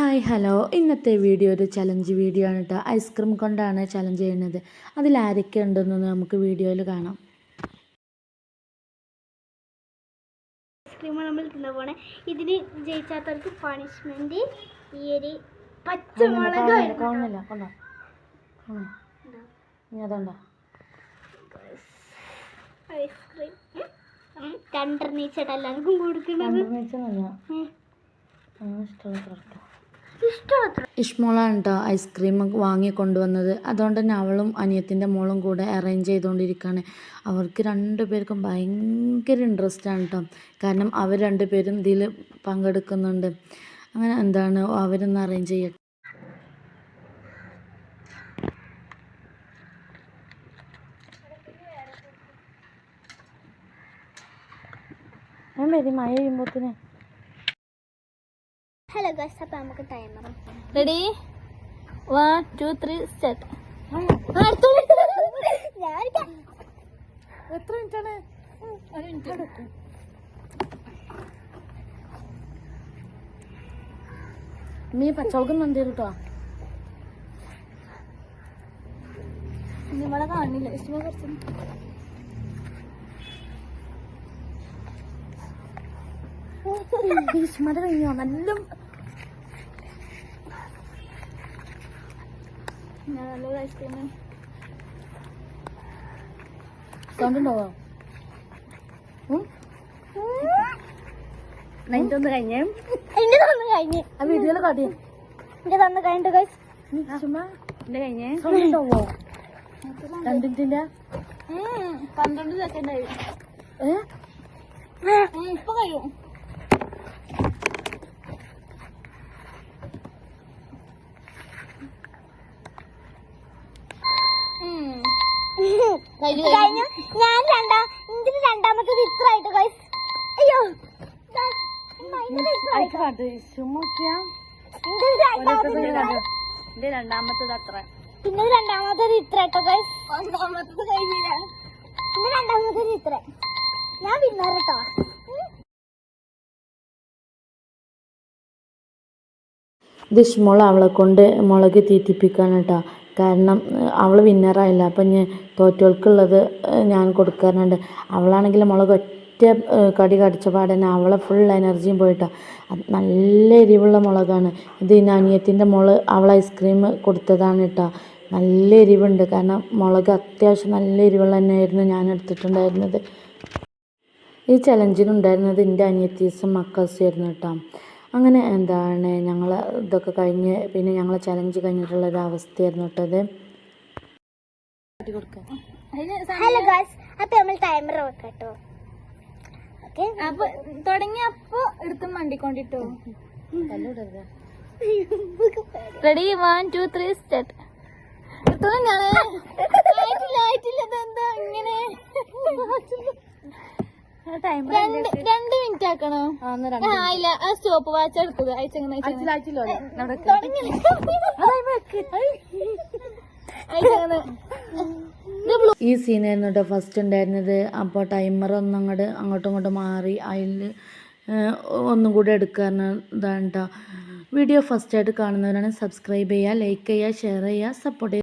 Hi hello. ഇന്നത്തെ video ഒരു challenge video ആണ് കേട്ടോ ഐസ്ക്രീം കൊണ്ടാണ് ചലഞ്ച് ചെയ്യുന്നത്. അതിൽ ആരൊക്കെ ഉണ്ടെന്ന് നമുക്ക് വീഡിയോയിൽ കാണാം. ഐസ്ക്രീമാണ് നമ്മൾ തിന്നാൻ പോണേ. ഇതിന് ജയിച്ചാത്തവർക്ക് പണിഷ്മെന്റ് ഈ ഒരു പച്ചമുളക് കാണുന്നില്ല അതുണ്ടോ? ഐസ്ക്രീം രണ്ടെണ്ണീച്ചട്ട് എല്ലാവർക്കും കൊടുക്കുന്നത് ഉം. ഇഷ്മോളാണ് കേട്ടോ ഐസ്ക്രീം വാങ്ങി കൊണ്ടുവന്നത്. അതുകൊണ്ട് തന്നെ അവളും അനിയത്തിന്റെ മോളും കൂടെ അറേഞ്ച് ചെയ്തുകൊണ്ടിരിക്കുകയാണ് അവർക്ക് രണ്ടുപേർക്കും ഭയങ്കര ഇൻട്രസ്റ്റ് ആണ് കേട്ടോ കാരണം അവർ രണ്ടുപേരും ഇതിൽ പങ്കെടുക്കുന്നുണ്ട്. അങ്ങനെ എന്താണ് അവരൊന്ന് അറേഞ്ച് ചെയ്യട്ടെ. ഞാൻ വരും മഴ ചെയ്യുമ്പോഴത്തേന് ഹലോ ഗസ് അപ്പൊ നമുക്ക് timer ready one two three start എത്ര മിനിറ്റാണ് ഒരു മിനിറ്റ് നീ പച്ചവൾക്ക് നന്ദി കേട്ടോ നിങ്ങളെ കാണില്ല ഇഷ്ടം കുറച്ച് ഭീഷ്മത കഴിഞ്ഞോ നല്ല നല്ലൊരു ഐസ്ക്രീം നൈന്റെ ഒന്ന് കഴിഞ്ഞേ എന്റെ തന്നു കഴിഞ്ഞ് ആ വീഡിയോയിൽ കാട്ടി എന്റെ തന്നു കഴിഞ്ഞിട്ട് ചുമ്മാ എന്റെ കഴിഞ്ഞേ ഉണ്ടാവോ രണ്ടിന്റെ പന്ത്രണ്ട് സെക്കൻഡ് ആയി ഏ ഇപ്പൊ കഴിയും കഴിഞ്ഞു, ഞാൻ രണ്ടാം ഇതിന് രണ്ടാമത്തത് ഇത്ര ആയിട്ട് ഗൈസ് അയ്യോ രണ്ടാമത്തത് അത്ര. പിന്നെ രണ്ടാമത്തത് ഇത്ര കേട്ടോ ഗൈസ് ഒന്നാമത്തത് കഴിഞ്ഞില്ല. പിന്നെ രണ്ടാമത്തത് ഇത്ര. ഞാൻ കേട്ടോ ഇത് അവളെ കൊണ്ട് മുളക് തീറ്റിപ്പിക്കാൻ കേട്ടോ കാരണം അവൾ വിന്നറായില്ല അപ്പം ഞാൻ തോറ്റോൾക്കുള്ളത് ഞാൻ കൊടുക്കാറുണ്ട്. അവളാണെങ്കിൽ മുളക് ഒറ്റ കടി കടിച്ച തന്നെ അവളെ ഫുൾ എനർജിയും പോയിട്ടാണ് നല്ല എരിവുള്ള മുളകാണ്. ഇത് ഈ അനിയത്തിന്റെ മോൾ അവൾ ഐസ്ക്രീം കൊടുത്തതാണ് കേട്ടോ നല്ല എരിവുണ്ട്. കാരണം മുളക് അത്യാവശ്യം നല്ല എരിവുള്ള തന്നെയായിരുന്നു ഞാൻ എടുത്തിട്ടുണ്ടായിരുന്നത്. ഈ ചലഞ്ചിനുണ്ടായിരുന്നത് എന്റെ അനിയത്തീസും മക്കൾസും ആയിരുന്നു കേട്ടോ അങ്ങനെ എന്താണ് ഞങ്ങൾ ഇതൊക്കെ കഴിഞ്ഞ് പിന്നെ ഞങ്ങൾ ചലഞ്ച് കഴിഞ്ഞിട്ടുള്ള ഒരു അവസ്ഥയായിരുന്നു കേട്ടത് ഹലോ ഗൈസ് അപ്പൊ നമ്മൾ ടൈമർ വെക്കട്ടോ ഓക്കെ അപ്പൊ തുടങ്ങിയപ്പോ എടുത്തും മണ്ടിക്കൊണ്ടിട്ടോ. Ready one two three start എടുത്തോളം ഞാൻ ആയിട്ടില്ല ആയിട്ടില്ല. ഇതെന്താ ഇങ്ങനെ? ടൈമർ രണ്ട് ആക്കണോ ആ ഇല്ല ആ സ്റ്റോപ്പ് വാച്ച് എടുത്തത്. അയച്ചെങ്ങനെ ഈ സീനായിരുന്നു കേട്ടോ ഫസ്റ്റ് ഉണ്ടായിരുന്നത്. അപ്പോൾ ടൈമർ ഒന്നും അങ്ങോട്ട് അങ്ങോട്ടും ഇങ്ങോട്ടും മാറി. അതിൽ ഒന്നും കൂടി എടുക്കാറുന്നതാണ് കേട്ടോ. വീഡിയോ ഫസ്റ്റായിട്ട് കാണുന്നവരാണ് സബ്സ്ക്രൈബ് ചെയ്യുക ലൈക്ക് ചെയ്യുക ഷെയർ ചെയ്യുക സപ്പോർട്ട് ചെയ്യുക.